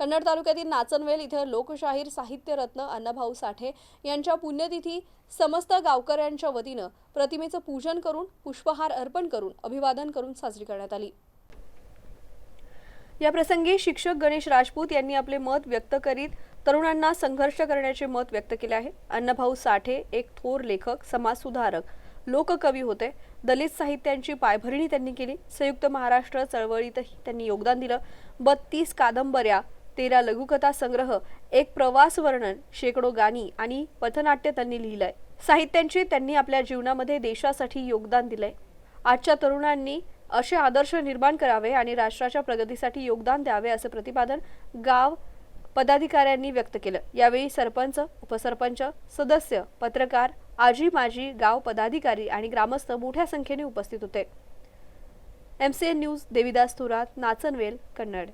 कन्नड तालुक्यातील नाचनवेल इथं लोकशाहीर साहित्य रत्न अण्णाभाऊ साठे यांच्या पुण्यतिथी समस्त गावकऱ्यांच्या वतीनं प्रतिमेचं पूजन करून पुष्पहार अर्पण करून अभिवादन करून साजरी करण्यात आली. या प्रसंगी शिक्षक गणेश राजपूत यांनी आपले मत व्यक्त करीत तरुणांना संघर्ष करण्याचे मत व्यक्त केले आहे. अण्णाभाऊ साठे एक थोर लेखक समाजसुधारक लोककवी होते. दलित साहित्यांची पायभरणी त्यांनी केली. संयुक्त महाराष्ट्र चळवळीतही त्यांनी योगदान दिलं. बत्तीस कादंबऱ्या तेरा लघुकथा संग्रह एक प्रवास वर्णन शेकडो गाणी आणि पथनाट्य त्यांनी लिहिलंय. साहित्यांची त्यांनी आपल्या जीवनामध्ये देशासाठी योगदान दिलंय. आजच्या तरुणांनी असे आदर्श निर्माण करावे आणि राष्ट्राच्या प्रगतीसाठी योगदान द्यावे असे प्रतिपादन गाव पदाधिकाऱ्यांनी व्यक्त केलं. यावेळी सरपंच उपसरपंच सदस्य पत्रकार आजी माजी गाव पदाधिकारी आणि ग्रामस्थ मोठ्या संख्येने उपस्थित होते. MCN news Devidas Thorat Nachanvel Kannad.